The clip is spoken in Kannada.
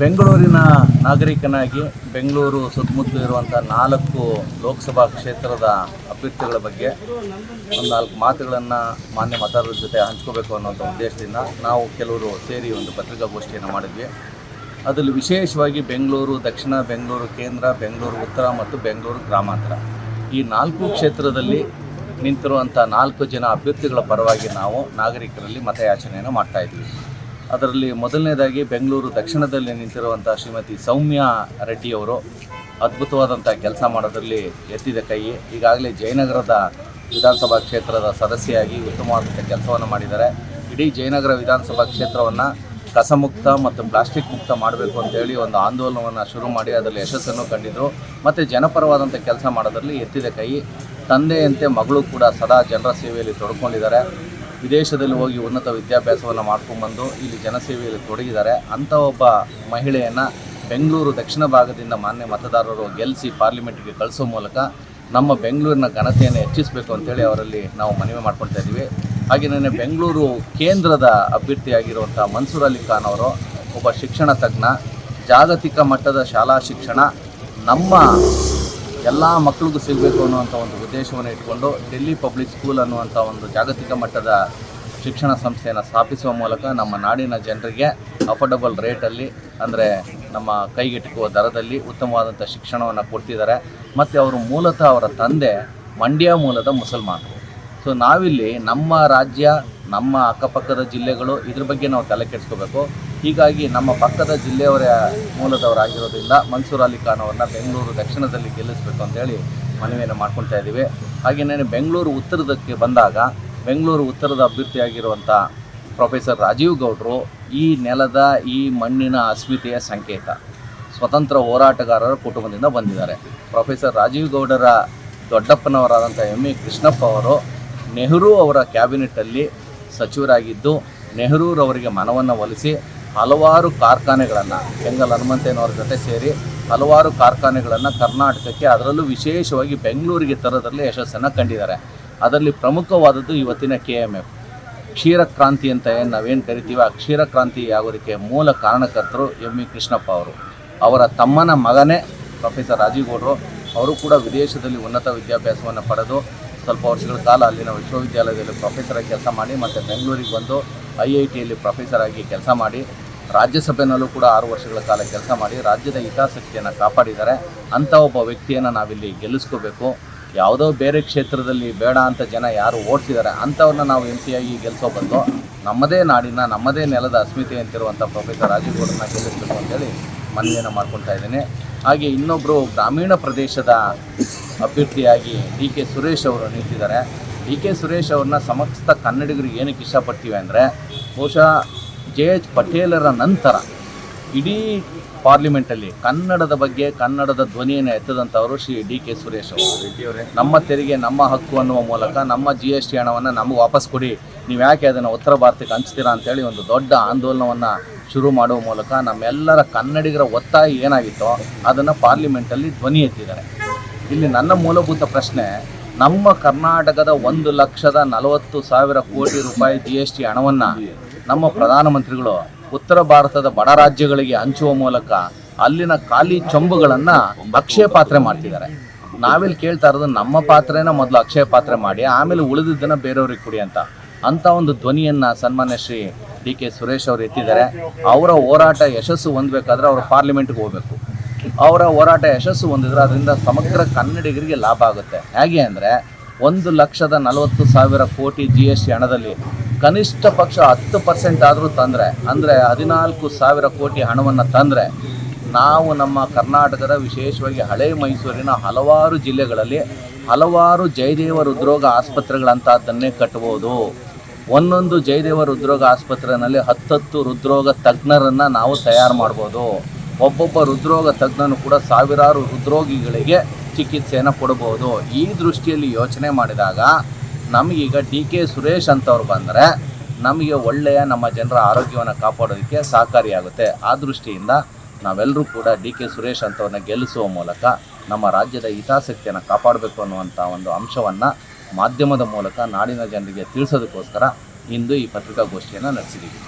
ಬೆಂಗಳೂರಿನ ನಾಗರಿಕನಾಗಿ ಬೆಂಗಳೂರು ಸುತ್ತಮುತ್ತ ಇರುವಂಥ ನಾಲ್ಕು ಲೋಕಸಭಾ ಕ್ಷೇತ್ರದ ಅಭ್ಯರ್ಥಿಗಳ ಬಗ್ಗೆ ಒಂದು ನಾಲ್ಕು ಮಾತುಗಳನ್ನು ಮಾನ್ಯ ಮತದಾರರ ಜೊತೆ ಹಂಚ್ಕೋಬೇಕು ಅನ್ನೋಂಥ ಉದ್ದೇಶದಿಂದ ನಾವು ಕೆಲವರು ಸೇರಿ ಒಂದು ಪತ್ರಿಕಾಗೋಷ್ಠಿಯನ್ನು ಮಾಡಿದ್ವಿ. ಅದರಲ್ಲಿ ವಿಶೇಷವಾಗಿ ಬೆಂಗಳೂರು, ದಕ್ಷಿಣ ಬೆಂಗಳೂರು ಕೇಂದ್ರ, ಬೆಂಗಳೂರು ಉತ್ತರ ಮತ್ತು ಬೆಂಗಳೂರು ಗ್ರಾಮಾಂತರ. ಈ ನಾಲ್ಕು ಕ್ಷೇತ್ರದಲ್ಲಿ ನಿಂತಿರುವಂಥ ನಾಲ್ಕು ಜನ ಅಭ್ಯರ್ಥಿಗಳ ಪರವಾಗಿ ನಾವು ನಾಗರಿಕರಲ್ಲಿ ಮತಯಾಚನೆಯನ್ನು ಮಾಡ್ತಾ ಇದ್ವಿ. ಅದರಲ್ಲಿ ಮೊದಲನೇದಾಗಿ ಬೆಂಗಳೂರು ದಕ್ಷಿಣದಲ್ಲಿ ನಿಂತಿರುವಂಥ ಶ್ರೀಮತಿ ಸೌಮ್ಯ ರೆಡ್ಡಿಯವರು ಅದ್ಭುತವಾದಂಥ ಕೆಲಸ ಮಾಡೋದರಲ್ಲಿ ಎತ್ತಿದ ಕೈ. ಈಗಾಗಲೇ ಜಯನಗರದ ವಿಧಾನಸಭಾ ಕ್ಷೇತ್ರದ ಸದಸ್ಯೆಯಾಗಿ ಉತ್ತಮವಾದಂಥ ಕೆಲಸವನ್ನು ಮಾಡಿದ್ದಾರೆ. ಇಡೀ ಜಯನಗರ ವಿಧಾನಸಭಾ ಕ್ಷೇತ್ರವನ್ನು ಕಸಮುಕ್ತ ಮತ್ತು ಪ್ಲಾಸ್ಟಿಕ್ ಮುಕ್ತ ಮಾಡಬೇಕು ಅಂತೇಳಿ ಒಂದು ಆಂದೋಲನವನ್ನು ಶುರು ಮಾಡಿ ಅದರಲ್ಲಿ ಯಶಸ್ಸನ್ನು ಕಂಡಿದ್ದರು ಮತ್ತು ಜನಪರವಾದಂಥ ಕೆಲಸ ಮಾಡೋದರಲ್ಲಿ ಎತ್ತಿದ ಕೈ. ತಂದೆಯಂತೆ ಮಗಳು ಕೂಡ ಸದಾ ಜನರ ಸೇವೆಯಲ್ಲಿ ತೊಡ್ಕೊಂಡಿದ್ದಾರೆ. ವಿದೇಶದಲ್ಲಿ ಹೋಗಿ ಉನ್ನತ ವಿದ್ಯಾಭ್ಯಾಸವನ್ನು ಮಾಡ್ಕೊಂಡ್ಬಂದು ಇಲ್ಲಿ ಜನಸೇವೆಯಲ್ಲಿ ತೊಡಗಿದ್ದಾರೆ. ಅಂಥ ಒಬ್ಬ ಮಹಿಳೆಯನ್ನು ಬೆಂಗಳೂರು ದಕ್ಷಿಣ ಭಾಗದಿಂದ ಮಾನ್ಯ ಮತದಾರರು ಗೆಲ್ಲಿಸಿ ಪಾರ್ಲಿಮೆಂಟ್ಗೆ ಕಳಿಸೋ ಮೂಲಕ ನಮ್ಮ ಬೆಂಗಳೂರಿನ ಘನತೆಯನ್ನು ಹೆಚ್ಚಿಸಬೇಕು ಅಂತೇಳಿ ಅವರಲ್ಲಿ ನಾವು ಮನವಿ ಮಾಡ್ಕೊಳ್ತಾ ಇದ್ದೀವಿ. ಹಾಗೆಯೇ ಬೆಂಗಳೂರು ಕೇಂದ್ರದ ಅಭ್ಯರ್ಥಿಯಾಗಿರುವಂಥ ಮನ್ಸೂರ್ ಅಲಿ ಖಾನ್ ಅವರು ಒಬ್ಬ ಶಿಕ್ಷಣ ತಜ್ಞ, ಜಾಗತಿಕ ಮಟ್ಟದ ಶಾಲಾ ಶಿಕ್ಷಣ, ನಮ್ಮ ಎಲ್ಲ ಮಕ್ಕಳಿಗೂ ಸಿಗಬೇಕು ಅನ್ನುವಂಥ ಒಂದು ಉದ್ದೇಶವನ್ನು ಇಟ್ಕೊಂಡು ಡೆಲ್ಲಿ ಪಬ್ಲಿಕ್ ಸ್ಕೂಲ್ ಅನ್ನುವಂಥ ಒಂದು ಜಾಗತಿಕ ಮಟ್ಟದ ಶಿಕ್ಷಣ ಸಂಸ್ಥೆಯನ್ನು ಸ್ಥಾಪಿಸುವ ಮೂಲಕ ನಮ್ಮ ನಾಡಿನ ಜನರಿಗೆ ಅಫೋರ್ಡಬಲ್ ರೇಟಲ್ಲಿ ಅಂದರೆ ನಮ್ಮ ಕೈಗೆಟುಕುವ ದರದಲ್ಲಿ ಉತ್ತಮವಾದಂಥ ಶಿಕ್ಷಣವನ್ನು ಕೊಡ್ತಿದ್ದಾರೆ. ಮತ್ತು ಅವರು ಮೂಲತಃ ಅವರ ತಂದೆ ಮಂಡ್ಯ ಮೂಲದ ಮುಸಲ್ಮಾನರು. ಸೊ ನಾವಿಲ್ಲಿ ನಮ್ಮ ರಾಜ್ಯ, ನಮ್ಮ ಅಕ್ಕಪಕ್ಕದ ಜಿಲ್ಲೆಗಳು ಇದ್ರ ಬಗ್ಗೆ ನಾವು ತಲೆ ಕೆಡಿಸ್ಕೋಬೇಕು. ಹೀಗಾಗಿ ನಮ್ಮ ಪಕ್ಕದ ಜಿಲ್ಲೆಯವರ ಮೂಲದವರಾಗಿರೋದ್ರಿಂದ ಮನ್ಸೂರ್ ಅಲಿ ಖಾನ್ ಅವರನ್ನ ಬೆಂಗಳೂರು ದಕ್ಷಿಣದಲ್ಲಿ ಗೆಲ್ಲಿಸಬೇಕು ಅಂತೇಳಿ ಮನವಿಯನ್ನು ಮಾಡ್ಕೊಳ್ತಾ ಇದ್ದೀವಿ. ಹಾಗೆಯೇ ಬೆಂಗಳೂರು ಉತ್ತರದಕ್ಕೆ ಬಂದಾಗ ಬೆಂಗಳೂರು ಉತ್ತರದ ಅಭ್ಯರ್ಥಿಯಾಗಿರುವಂಥ ಪ್ರೊಫೆಸರ್ ರಾಜೀವ್ ಗೌಡರು ಈ ನೆಲದ ಈ ಮಣ್ಣಿನ ಅಸ್ಮಿತೆಯ ಸಂಕೇತ. ಸ್ವತಂತ್ರ ಹೋರಾಟಗಾರರ ಕುಟುಂಬದಿಂದ ಬಂದಿದ್ದಾರೆ. ಪ್ರೊಫೆಸರ್ ರಾಜೀವ್ ಗೌಡರ ದೊಡ್ಡಪ್ಪನವರಾದಂಥ ಎಂ ಎ ಕೃಷ್ಣಪ್ಪ ಅವರು ನೆಹರು ಅವರ ಕ್ಯಾಬಿನೆಟ್ಟಲ್ಲಿ ಸಚಿವರಾಗಿದ್ದು ನೆಹರೂರವರಿಗೆ ಮನವನ್ನು ಒಲಿಸಿ ಹಲವಾರು ಕಾರ್ಖಾನೆಗಳನ್ನು, ಕೆಂಗಲ್ ಹನುಮಂತಯ್ಯನವರ ಜೊತೆ ಸೇರಿ ಹಲವಾರು ಕಾರ್ಖಾನೆಗಳನ್ನು ಕರ್ನಾಟಕಕ್ಕೆ ಅದರಲ್ಲೂ ವಿಶೇಷವಾಗಿ ಬೆಂಗಳೂರಿಗೆ ತರೋದರಲ್ಲಿ ಯಶಸ್ಸನ್ನು ಕಂಡಿದ್ದಾರೆ. ಅದರಲ್ಲಿ ಪ್ರಮುಖವಾದದ್ದು ಇವತ್ತಿನ ಕೆ ಎಂ ಎಫ್. ಕ್ಷೀರ ಕ್ರಾಂತಿ ಅಂತ ಏನು ನಾವೇನು ಕರಿತೀವಿ ಆ ಕ್ಷೀರ ಕ್ರಾಂತಿ ಆಗೋದಕ್ಕೆ ಮೂಲ ಕಾರಣಕರ್ತರು ಎಂ ವಿ ಕೃಷ್ಣಪ್ಪ ಅವರು. ಅವರ ತಮ್ಮನ ಮಗನೇ ಪ್ರೊಫೆಸರ್ ರಾಜೀವ್ಗೌಡರು. ಅವರು ಕೂಡ ವಿದೇಶದಲ್ಲಿ ಉನ್ನತ ವಿದ್ಯಾಭ್ಯಾಸವನ್ನು ಪಡೆದು ಸ್ವಲ್ಪ ವರ್ಷಗಳ ಕಾಲ ಅಲ್ಲಿನ ವಿಶ್ವವಿದ್ಯಾಲಯದಲ್ಲಿ ಪ್ರೊಫೆಸರಾಗಿ ಕೆಲಸ ಮಾಡಿ ಮತ್ತು ಬೆಂಗಳೂರಿಗೆ ಬಂದು ಐ ಐ ಟಿಯಲ್ಲಿ ಪ್ರೊಫೆಸರ್ ಆಗಿ ಕೆಲಸ ಮಾಡಿ. ರಾಜ್ಯಸಭೆಯಲ್ಲೂ ಕೂಡ ಆರು ವರ್ಷಗಳ ಕಾಲ ಕೆಲಸ ಮಾಡಿ ರಾಜ್ಯದ ಹಿತಾಸಕ್ತಿಯನ್ನು ಕಾಪಾಡಿದ್ದಾರೆ. ಅಂಥ ಒಬ್ಬ ವ್ಯಕ್ತಿಯನ್ನು ನಾವಿಲ್ಲಿ ಗೆಲ್ಲಿಸ್ಕೋಬೇಕು. ಯಾವುದೋ ಬೇರೆ ಕ್ಷೇತ್ರದಲ್ಲಿ ಬೇಡ ಅಂತ ಜನ ಯಾರು ಓಡಿಸಿದ್ದಾರೆ, ಅಂಥವ್ರನ್ನ ನಾವು ಎಂ ಪಿಯಾಗಿ ಗೆಲ್ಲಿಸೋ ಬದಲು ನಮ್ಮದೇ ನಾಡಿನ, ನಮ್ಮದೇ ನೆಲದ ಅಸ್ಮಿತೆ ಅಂತಿರುವಂಥ ಪ್ರೊಫೆಸರ್ ರಾಜೀವ್ ಗೌಡರನ್ನ ಗೆಲ್ಲಿಸಬೇಕು ಅಂತೇಳಿ ಮನವಿಯನ್ನು ಮಾಡ್ಕೊಳ್ತಾ ಇದ್ದೀನಿ. ಹಾಗೆ ಇನ್ನೊಬ್ಬರು ಗ್ರಾಮೀಣ ಪ್ರದೇಶದ ಅಭ್ಯರ್ಥಿಯಾಗಿ ಡಿ ಕೆ ಸುರೇಶ್ ಅವರು ನಿಂತಿದ್ದಾರೆ. ಡಿ ಕೆ ಸುರೇಶ್ ಅವ್ರನ್ನ ಸಮಸ್ತ ಕನ್ನಡಿಗರಿಗೆ ಏನಕ್ಕೆ ಇಷ್ಟಪಡ್ತೀವಿ ಅಂದರೆ ಬಹುಶಃ ಜೆ ಎಚ್ ಪಟೇಲರ ನಂತರ ಇಡೀ ಪಾರ್ಲಿಮೆಂಟಲ್ಲಿ ಕನ್ನಡದ ಬಗ್ಗೆ ಕನ್ನಡದ ಧ್ವನಿಯನ್ನು ಎತ್ತದಂಥವರು ಶ್ರೀ ಡಿ ಕೆ ಸುರೇಶ್ ಅವರು. ನಮ್ಮ ತೆರಿಗೆ ನಮ್ಮ ಹಕ್ಕು ಅನ್ನುವ ಮೂಲಕ ನಮ್ಮ ಜಿ ಎಸ್ ಟಿ ಹಣವನ್ನು ನಮಗೆ ವಾಪಸ್ ಕೊಡಿ ನೀವು ಯಾಕೆ ಅದನ್ನು ಉತ್ತರ ಭಾರತಕ್ಕೆ ಹಂಚ್ತೀರಾ ಅಂತೇಳಿ ಒಂದು ದೊಡ್ಡ ಆಂದೋಲನವನ್ನು ಶುರು ಮಾಡುವ ಮೂಲಕ ನಮ್ಮೆಲ್ಲರ ಕನ್ನಡಿಗರ ಒತ್ತಾಯ ಏನಾಗಿತ್ತೋ ಅದನ್ನು ಪಾರ್ಲಿಮೆಂಟಲ್ಲಿ ಧ್ವನಿ ಎತ್ತಿದ್ದಾರೆ. ಇಲ್ಲಿ ನನ್ನ ಮೂಲಭೂತ ಪ್ರಶ್ನೆ ನಮ್ಮ ಕರ್ನಾಟಕದ ಒಂದು ಲಕ್ಷದ ನಲವತ್ತು ಸಾವಿರ ಕೋಟಿ ರೂಪಾಯಿ ಜಿ ಎಸ್ ಟಿ ಹಣವನ್ನು ನಮ್ಮ ಪ್ರಧಾನಮಂತ್ರಿಗಳು ಉತ್ತರ ಭಾರತದ ಬಡ ರಾಜ್ಯಗಳಿಗೆ ಹಂಚುವ ಮೂಲಕ ಅಲ್ಲಿನ ಖಾಲಿ ಚೊಂಬುಗಳನ್ನು ಅಕ್ಷಯ ಪಾತ್ರೆ ಮಾಡ್ತಿದ್ದಾರೆ. ನಾವಿಲ್ಲಿ ಕೇಳ್ತಾ ಇರೋದು ನಮ್ಮ ಪಾತ್ರೆನ ಮೊದಲು ಅಕ್ಷಯ ಪಾತ್ರೆ ಮಾಡಿ, ಆಮೇಲೆ ಉಳಿದಿದ್ದನ್ನು ಬೇರೆಯವ್ರಿಗೆ ಕೊಡಿ ಅಂತ. ಅಂಥ ಒಂದು ಧ್ವನಿಯನ್ನು ಸನ್ಮಾನ್ಯ ಶ್ರೀ ಡಿ ಕೆ ಸುರೇಶ್ ಅವರು ಎತ್ತಿದ್ದಾರೆ. ಅವರ ಹೋರಾಟ ಯಶಸ್ಸು ಹೊಂದಬೇಕಾದ್ರೆ ಅವರು ಪಾರ್ಲಿಮೆಂಟ್ಗೆ ಹೋಗಬೇಕು. ಅವರ ಹೋರಾಟ ಯಶಸ್ಸು ಹೊಂದಿದ್ರೆ ಅದರಿಂದ ಸಮಗ್ರ ಕನ್ನಡಿಗರಿಗೆ ಲಾಭ ಆಗುತ್ತೆ. ಹೇಗೆ ಅಂದರೆ, ಒಂದು ಲಕ್ಷದ ನಲವತ್ತು ಸಾವಿರ ಕೋಟಿ ಜಿ ಎಸ್ ಟಿ ಹಣದಲ್ಲಿ ಕನಿಷ್ಠ ಪಕ್ಷ ಹತ್ತು ಪರ್ಸೆಂಟ್ ಆದರೂ ತಂದರೆ, ಅಂದರೆ ಹದಿನಾಲ್ಕು ಸಾವಿರ ಕೋಟಿ ಹಣವನ್ನು ತಂದರೆ, ನಾವು ನಮ್ಮ ಕರ್ನಾಟಕದ ವಿಶೇಷವಾಗಿ ಹಳೆ ಮೈಸೂರಿನ ಹಲವಾರು ಜಿಲ್ಲೆಗಳಲ್ಲಿ ಹಲವಾರು ಜಯದೇವ ಹೃದ್ರೋಗ ಆಸ್ಪತ್ರೆಗಳಂತಹದ್ದನ್ನೇ ಕಟ್ಟಬಹುದು ಒಂದೊಂದು ಜಯದೇವ ಹೃದ್ರೋಗ ಆಸ್ಪತ್ರೆಯಲ್ಲಿ ಹತ್ತತ್ತು ಹೃದ್ರೋಗ ತಜ್ಞರನ್ನು ನಾವು ತಯಾರು ಮಾಡ್ಬೋದು. ಒಬ್ಬೊಬ್ಬ ಹೃದ್ರೋಗ ತಜ್ಞನು ಕೂಡ ಸಾವಿರಾರು ಹೃದ್ರೋಗಿಗಳಿಗೆ ಚಿಕಿತ್ಸೆಯನ್ನು ಕೊಡಬಹುದು ಈ ದೃಷ್ಟಿಯಲ್ಲಿ ಯೋಚನೆ ಮಾಡಿದಾಗ ನಮಗೀಗ ಡಿ ಕೆ ಸುರೇಶ್ ಅಂತವ್ರು ಬಂದರೆ ನಮಗೆ ಒಳ್ಳೆಯ ನಮ್ಮ ಜನರ ಆರೋಗ್ಯವನ್ನು ಕಾಪಾಡೋದಕ್ಕೆ ಸಹಕಾರಿಯಾಗುತ್ತೆ. ಆ ದೃಷ್ಟಿಯಿಂದ ನಾವೆಲ್ಲರೂ ಕೂಡ ಡಿ ಕೆ ಸುರೇಶ್ ಅಂತವ್ರನ್ನ ಗೆಲ್ಲಿಸುವ ಮೂಲಕ ನಮ್ಮ ರಾಜ್ಯದ ಹಿತಾಸಕ್ತಿಯನ್ನು ಕಾಪಾಡಬೇಕು ಅನ್ನುವಂಥ ಒಂದು ಅಂಶವನ್ನು ಮಾಧ್ಯಮದ ಮೂಲಕ ನಾಡಿನ ಜನರಿಗೆ ತಿಳಿಸೋದಕ್ಕೋಸ್ಕರ ಇಂದು ಈ ಪತ್ರಿಕಾಗೋಷ್ಠಿಯನ್ನು ನಡೆಸಿದ್ದೀವಿ.